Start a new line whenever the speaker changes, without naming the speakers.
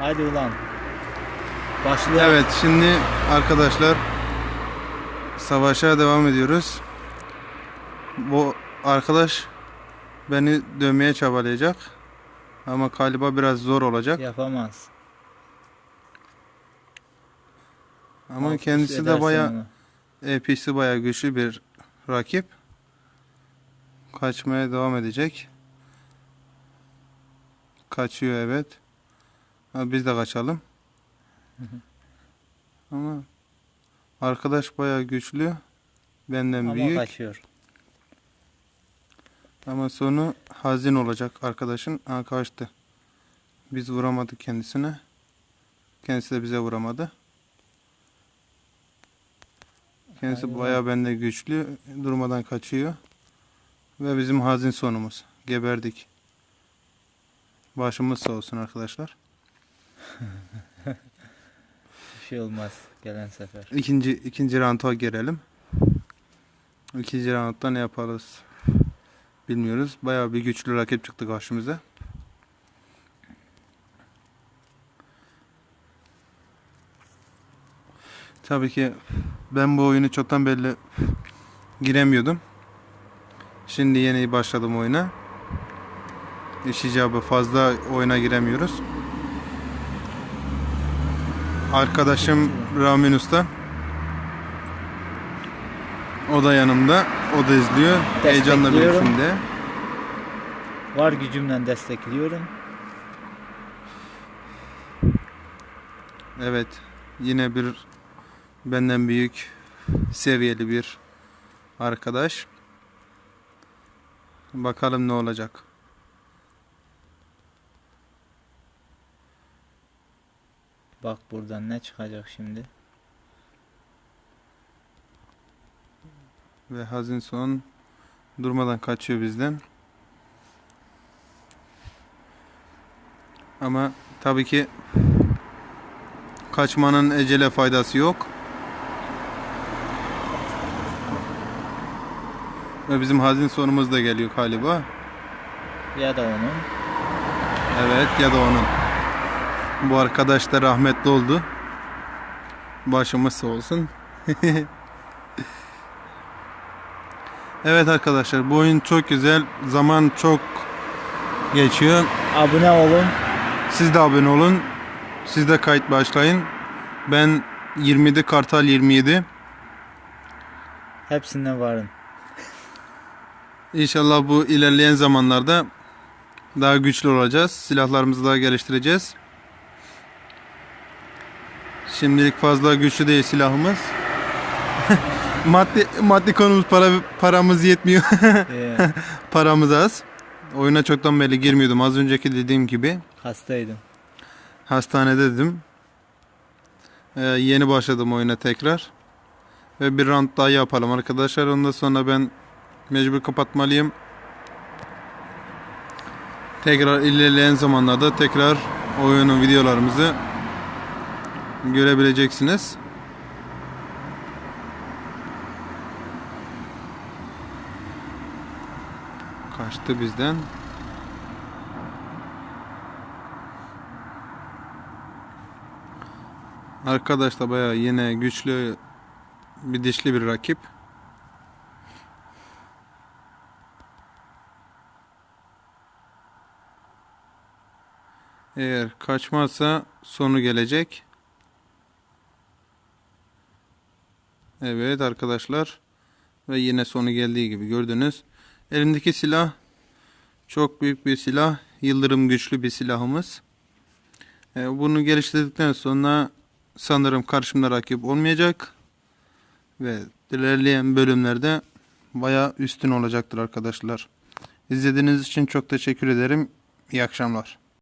Haydi ulan. Başlayalım.
Evet şimdi arkadaşlar savaşa devam ediyoruz. Bu arkadaş beni dövmeye çabalayacak. Ama galiba biraz zor olacak.
Yapamaz.
Ama
Alt
kendisi de baya. EP'si baya güçlü bir rakip. Kaçmaya devam edecek. Kaçıyor evet. Ha, biz de kaçalım. Ama arkadaş baya güçlü. Benden
Ama
büyük.
kaçıyor.
Ama sonu hazin olacak arkadaşın. Ha, kaçtı. Biz vuramadık kendisine. Kendisi de bize vuramadı. Kendisi
Aynen.
bayağı bende güçlü. Durmadan kaçıyor. Ve bizim hazin sonumuz. Geberdik. Başımız sağ olsun arkadaşlar.
Bir şey olmaz gelen sefer.
İkinci, ikinci rounda girelim. İkinci roundda ne yaparız bilmiyoruz. Bayağı bir güçlü rakip çıktı karşımıza. Tabii ki ben bu oyunu çoktan belli giremiyordum. Şimdi yeni başladım oyuna. İş icabı fazla oyuna giremiyoruz. Arkadaşım Ramin Usta. O da yanımda. O da izliyor. Heyecanla bir içinde.
Var gücümle destekliyorum.
Evet. Yine bir benden büyük seviyeli bir arkadaş. Bakalım ne olacak.
Bak buradan ne çıkacak şimdi.
Ve hazin son durmadan kaçıyor bizden. Ama tabii ki kaçmanın ecele faydası yok. Ve bizim hazin sonumuz da geliyor galiba.
Ya da onun.
Evet ya da onun. Bu arkadaş da rahmetli oldu. Başımız sağ olsun. evet arkadaşlar bu oyun çok güzel. Zaman çok geçiyor.
Abone olun.
Siz de abone olun. Siz de kayıt başlayın. Ben 27 Kartal 27.
Hepsinden varın.
İnşallah bu ilerleyen zamanlarda daha güçlü olacağız. Silahlarımızı daha geliştireceğiz. Şimdilik fazla güçlü değil silahımız. maddi maddi konumuz para paramız yetmiyor. Paramız az. Oyuna çoktan belli girmiyordum. Az önceki dediğim gibi
hastaydım.
hastanedeydim. Ee, yeni başladım oyuna tekrar. Ve bir round daha yapalım arkadaşlar. Ondan sonra ben mecbur kapatmalıyım. Tekrar ilerleyen zamanlarda tekrar oyunun videolarımızı görebileceksiniz. Kaçtı bizden. Arkadaş da bayağı yine güçlü bir dişli bir rakip. Eğer kaçmazsa sonu gelecek. Evet arkadaşlar. Ve yine sonu geldiği gibi gördünüz. Elimdeki silah çok büyük bir silah. Yıldırım güçlü bir silahımız. E, Bunu geliştirdikten sonra sanırım karşımda rakip olmayacak. Ve ilerleyen bölümlerde bayağı üstün olacaktır arkadaşlar. İzlediğiniz için çok teşekkür ederim. İyi akşamlar.